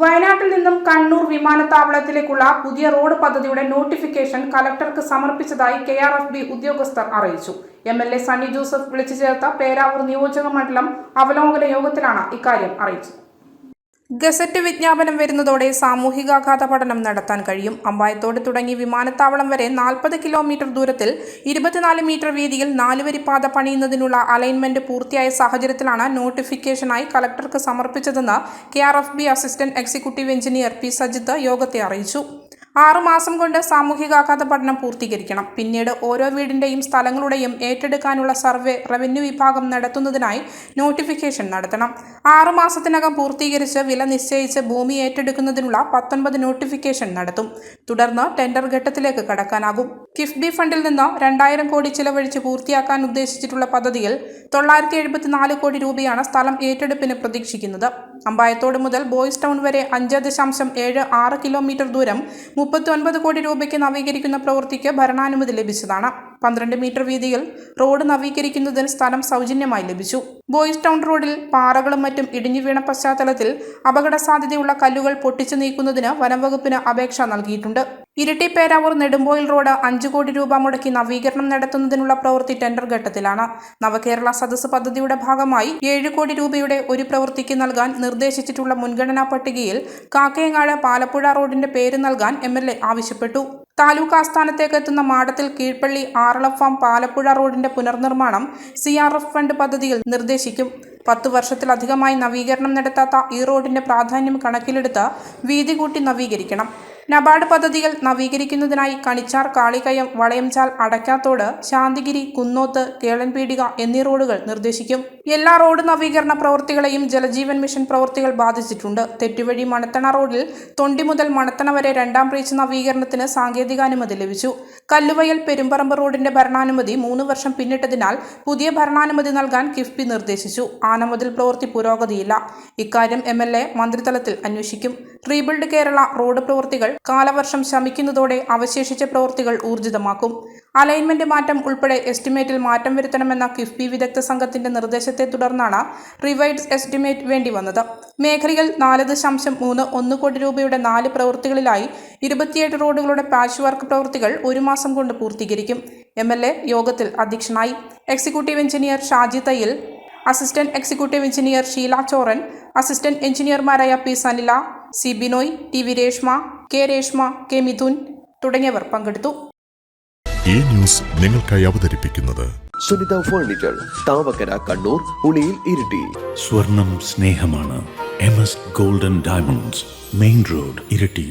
വയനാട്ടിൽ നിന്നും കണ്ണൂർ വിമാനത്താവളത്തിലേക്കുള്ള പുതിയ റോഡ് പദ്ധതിയുടെ നോട്ടിഫിക്കേഷൻ കലക്ടർക്ക് സമർപ്പിച്ചതായി കെ ആർ എഫ് ബി ഉദ്യോഗസ്ഥർ അറിയിച്ചു. M L A Sunny Joseph വിളിച്ചു ചേർത്ത പേരാവൂർ നിയോജക മണ്ഡലം അവലോകന യോഗത്തിലാണ് ഇക്കാര്യം അറിയിച്ചത്. ഗസറ്റ് വിജ്ഞാപനം വരുന്നതോടെ സാമൂഹികാഘാത പഠനം നടത്താൻ കഴിയും. അമ്പായത്തോട് തുടങ്ങി വിമാനത്താവളം വരെ നാൽപ്പത് കിലോമീറ്റർ ദൂരത്തിൽ ഇരുപത്തിനാല് മീറ്റർ വീതിയിൽ നാലുവരി പാത പണിയുന്നതിനുള്ള അലൈൻമെന്റ് പൂർത്തിയായ സാഹചര്യത്തിലാണ് നോട്ടിഫിക്കേഷനായി കലക്ടർക്ക് സമർപ്പിച്ചതെന്ന് K assistant executive engineer P Sajith യോഗത്തെ അറിയിച്ചു. ആറു മാസം കൊണ്ട് സാമൂഹികാഘാത പഠനം പൂർത്തീകരിക്കണം. പിന്നീട് ഓരോ വീടിന്റെയും സ്ഥലങ്ങളുടെയും ഏറ്റെടുക്കാനുള്ള സർവേ റവന്യൂ വിഭാഗം നടത്തുന്നതിനായി നോട്ടിഫിക്കേഷൻ നടത്തണം. ആറ് മാസത്തിനകം പൂർത്തീകരിച്ച് വില നിശ്ചയിച്ച് ഭൂമി ഏറ്റെടുക്കുന്നതിനുള്ള പത്തൊൻപത് നോട്ടിഫിക്കേഷൻ നടത്തും. തുടർന്ന് ടെൻഡർ ഘട്ടത്തിലേക്ക് കടക്കാനാകും. കിഫ്ബി ഫണ്ടിൽ നിന്ന് രണ്ടായിരം കോടി ചിലവഴിച്ച് പൂർത്തിയാക്കാൻ ഉദ്ദേശിച്ചിട്ടുള്ള പദ്ധതിയിൽ തൊള്ളായിരത്തി കോടി രൂപയാണ് സ്ഥലം ഏറ്റെടുപ്പിന് പ്രതീക്ഷിക്കുന്നത്. അമ്പായത്തോട് മുതൽ ബോയ്സ് ടൗൺ വരെ അഞ്ച് ദശാംശം ഏഴ് ആറ് കിലോമീറ്റർ ദൂരം മുപ്പത്തി ഒൻപത് കോടി രൂപയ്ക്ക് നവീകരിക്കുന്ന പ്രവൃത്തിക്ക് ഭരണാനുമതി ലഭിച്ചതാണ്. പന്ത്രണ്ട് മീറ്റർ വീതിയിൽ റോഡ് നവീകരിക്കുന്നതിന് സ്ഥലം സൗജന്യമായി ലഭിച്ചു. ബോയ്സ് ടൗൺ റോഡിൽ പാറകളും മറ്റും ഇടിഞ്ഞു വീണ പശ്ചാത്തലത്തിൽ അപകട സാധ്യതയുള്ള കല്ലുകൾ പൊട്ടിച്ചു നീക്കുന്നതിന് വനംവകുപ്പിന് അപേക്ഷ നൽകിയിട്ടുണ്ട്. ഇരിട്ടി പേരാവൂർ നെടുമ്പോയിൽ റോഡ് അഞ്ചു കോടി രൂപ മുടക്കി നവീകരണം നടത്തുന്നതിനുള്ള പ്രവൃത്തി ടെൻഡർ ഘട്ടത്തിലാണ്. നവകേരള സദസ് പദ്ധതിയുടെ ഭാഗമായി ഏഴ് കോടി രൂപയുടെ ഒരു പ്രവൃത്തിക്ക് നൽകാൻ നിർദ്ദേശിച്ചിട്ടുള്ള മുൻഗണനാ പട്ടികയിൽ കാക്കയങ്ങാട് പാലപ്പുഴ റോഡിന്റെ പേര് നൽകാൻ എം ആവശ്യപ്പെട്ടു. താലൂക്ക് ആസ്ഥാനത്തേക്ക് എത്തുന്ന മാടത്തിൽ കീഴ്പള്ളി ആറളഫാം പാലപ്പുഴ റോഡിന്റെ പുനർനിർമ്മാണം സി ഫണ്ട് പദ്ധതിയിൽ നിർദ്ദേശിക്കും. പത്തു വർഷത്തിലധികമായി നവീകരണം നടത്താത്ത ഈ റോഡിന്റെ പ്രാധാന്യം കണക്കിലെടുത്ത് വീതി കൂട്ടി നവീകരിക്കണം. നബാർഡ് പദ്ധതികൾ നവീകരിക്കുന്നതിനായി കണിച്ചാർ കാളികയം വളയംചാൽ അടയ്ക്കാത്തോട് ശാന്തിഗിരി കുന്നോത്ത് കേളൻപീടിക എന്നീ റോഡുകൾ നിർദ്ദേശിക്കും. എല്ലാ റോഡ് നവീകരണ പ്രവൃത്തികളെയും ജലജീവൻ മിഷൻ പ്രവൃത്തികൾ ബാധിച്ചിട്ടുണ്ട്. തെറ്റുവഴി മണത്തണ റോഡിൽ തൊണ്ടി മുതൽ മണത്തണ വരെ രണ്ടാം ബ്രിഡ്ജ് നവീകരണത്തിന് സാങ്കേതികാനുമതി ലഭിച്ചു. കല്ലുവയൽ പെരുമ്പറമ്പ് റോഡിന്റെ ഭരണാനുമതി മൂന്ന് വർഷം പിന്നിട്ടതിനാൽ പുതിയ ഭരണാനുമതി നൽകാൻ കിഫ്ബി നിർദ്ദേശിച്ചു. ആനമതിൽ പ്രവൃത്തി പുരോഗതിയില്ല. ഇക്കാര്യം എം എൽ എ മന്ത്രിതലത്തിൽ അന്വേഷിക്കും. റീബിൽഡ് കേരള റോഡ് പ്രവൃത്തികൾ കാലവർഷം ശമിക്കുന്നതോടെ അവശേഷിച്ച പ്രവൃത്തികൾ ഊർജിതമാക്കും. അലൈൻമെന്റ് മാറ്റം ഉൾപ്പെടെ എസ്റ്റിമേറ്റിൽ മാറ്റം വരുത്തണമെന്ന കിഫ്ബി വിദഗ്ധ സംഘത്തിന്റെ നിർദ്ദേശത്തെ തുടർന്നാണ് റിവൈഡ്സ് എസ്റ്റിമേറ്റ് വേണ്ടി വന്നത്. മേഖലയിൽ നാല് ദശാംശം മൂന്ന് ഒന്ന് കോടി രൂപയുടെ നാല് പ്രവൃത്തികളിലായി ഇരുപത്തിയേഴ് റോഡുകളുടെ പാച്ച് വർക്ക് പ്രവൃത്തികൾ ഒരു മാസം കൊണ്ട് പൂർത്തീകരിക്കും. എം എൽ എ യോഗത്തിൽ അധ്യക്ഷനായി. Executive engineer Shaji Thayyil. Assistant executive engineer Sheela Choran. Assistant എഞ്ചിനീയർമാരായ P Sanila C Binoy T V Reshma K Reshma K Mithun തുടങ്ങിയവർ പങ്കെടുത്തു. ഈ ന്യൂസ് നിങ്ങൾക്കായി അവതരിപ്പിക്കുന്നത് സുനിത ഫർണിച്ചർ താവക്കര കണ്ണൂർ ഉളിയിൽ ഇരിട്ടി. സ്വർണം സ്നേഹമാണ്. M S golden diamonds main road Iritty.